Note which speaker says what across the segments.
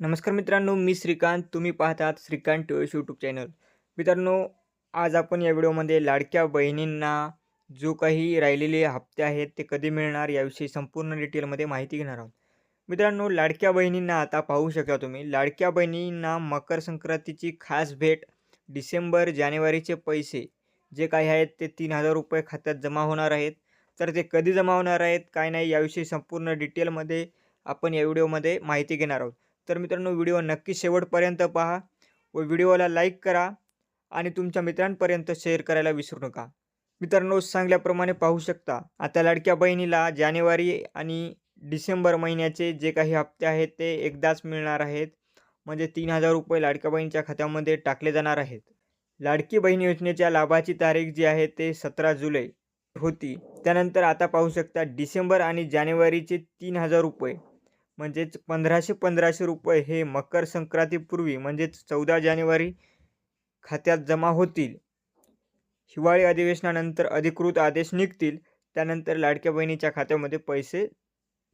Speaker 1: नमस्कार मित्रांनो मी श्रीकांत. तुम्ही पाहतात श्रीकांत टिओएस यूट्यूब चॅनल मित्रांनो आज आपण या व्हिडिओमध्ये लाडक्या बहिणींना जो काही राहिलेले हप्ते आहेत ते कधी मिळणार याविषयी संपूर्ण डिटेलमध्ये माहिती घेणार आहोत. मित्रांनो लाडक्या बहिणींना आता पाहू शकता तुम्ही. लाडक्या बहिणींना मकर संक्रांतीची खास भेट डिसेंबर जानेवारीचे पैसे जे काही आहेत ते तीन हजार रुपये खात्यात जमा होणार आहेत. तर ते कधी जमा होणार आहेत काय नाही याविषयी संपूर्ण डिटेलमध्ये आपण या व्हिडिओमध्ये माहिती घेणार आहोत. तर मित्रांनो व्हिडिओ नक्की शेवटपर्यंत पहा व व्हिडिओला लाईक करा आणि तुमच्या मित्रांपर्यंत शेअर करायला विसरू नका. मित्रांनो सांगल्याप्रमाणे पाहू शकता आता लाडक्या बहिणीला जानेवारी आणि डिसेंबर महिन्याचे जे काही हप्ते आहेत ते एकदाच मिळणार आहेत. म्हणजे तीन हजार रुपये लाडक्या बहिणीच्या खात्यामध्ये टाकले जाणार आहेत. लाडकी बहीण योजनेच्या लाभाची तारीख जी आहे ते सतरा जुलै होती. त्यानंतर आता पाहू शकता डिसेंबर आणि जानेवारीचे तीन हजार रुपये. म्हणजेच पंधराशे पंधराशे रुपये हे मकर संक्रांतीपूर्वी म्हणजेच चौदा जानेवारी खात्यात जमा होतील. हिवाळी अधिवेशनानंतर अधिकृत आदेश निघतील. त्यानंतर लाडक्या बहिणीच्या खात्यामध्ये पैसे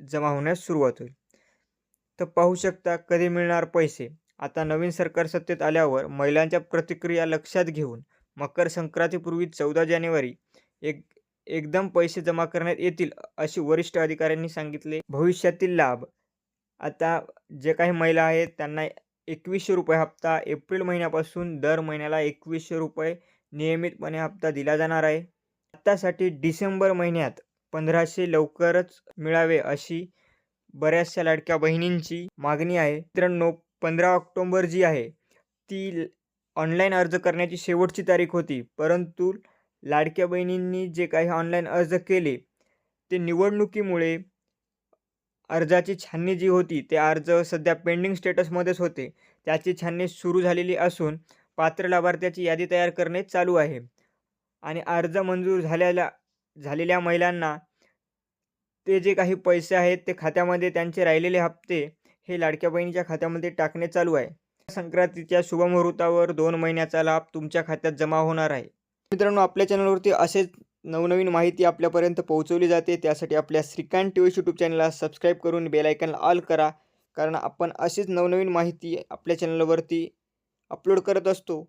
Speaker 1: जमा होण्यास सुरुवात होईल. तर पाहू शकता कधी मिळणार पैसे? आता नवीन सरकार सत्तेत आल्यावर महिलांच्या प्रतिक्रिया लक्षात घेऊन मकर संक्रांतीपूर्वी चौदा जानेवारी एक एकदम पैसे जमा करण्यात येतील असे वरिष्ठ अधिकाऱ्यांनी सांगितले. भविष्यातील लाभ आता जे काही महिला आहेत त्यांना एकवीसशे रुपये हप्ता एप्रिल महिन्यापासून दर महिन्याला एकवीसशे रुपये नियमितपणे हप्ता दिला जाणार आहे. आत्तासाठी डिसेंबर महिन्यात पंधराशे लवकरच मिळावे अशी बऱ्याचशा लाडक्या बहिणींची मागणी आहे. मित्रांनो पंधरा ऑक्टोंबर जी आहे ती ऑनलाईन अर्ज करण्याची शेवटची तारीख होती. परंतु लाडक्या बहिणींनी जे काही ऑनलाईन अर्ज केले ते निवडणुकीमुळे अर्जाची छाननी जी होती ते अर्ज सध्या पेंडिंग स्टेटसमध्येच होते. त्याची छाननी सुरू झालेली असून पात्र लाभार्थ्याची यादी तयार करणे चालू आहे. आणि अर्ज मंजूर झालेल्या झालेल्या महिलांना ते जे काही पैसे आहेत ते खात्यामध्ये त्यांचे राहिलेले हप्ते हे लाडक्या बहिणीच्या खात्यामध्ये टाकणे चालू आहे. संक्रांतीच्या शुभमुहूर्तावर दोन महिन्याचा लाभ तुमच्या खात्यात जमा होणार आहे. मित्रांनो आपल्या चॅनलवरती असेच नवनवीन माहिती आपल्यापर्यंत पोहोचवली जाते. त्यासाठी आपल्या श्रीकांत टी व्ही यूट्यूब चॅनलला सबस्क्राईब करून बेलायकनला ऑल करा. कारण आपण अशीच नवनवीन माहिती आपल्या चॅनलवरती अपलोड करत असतो.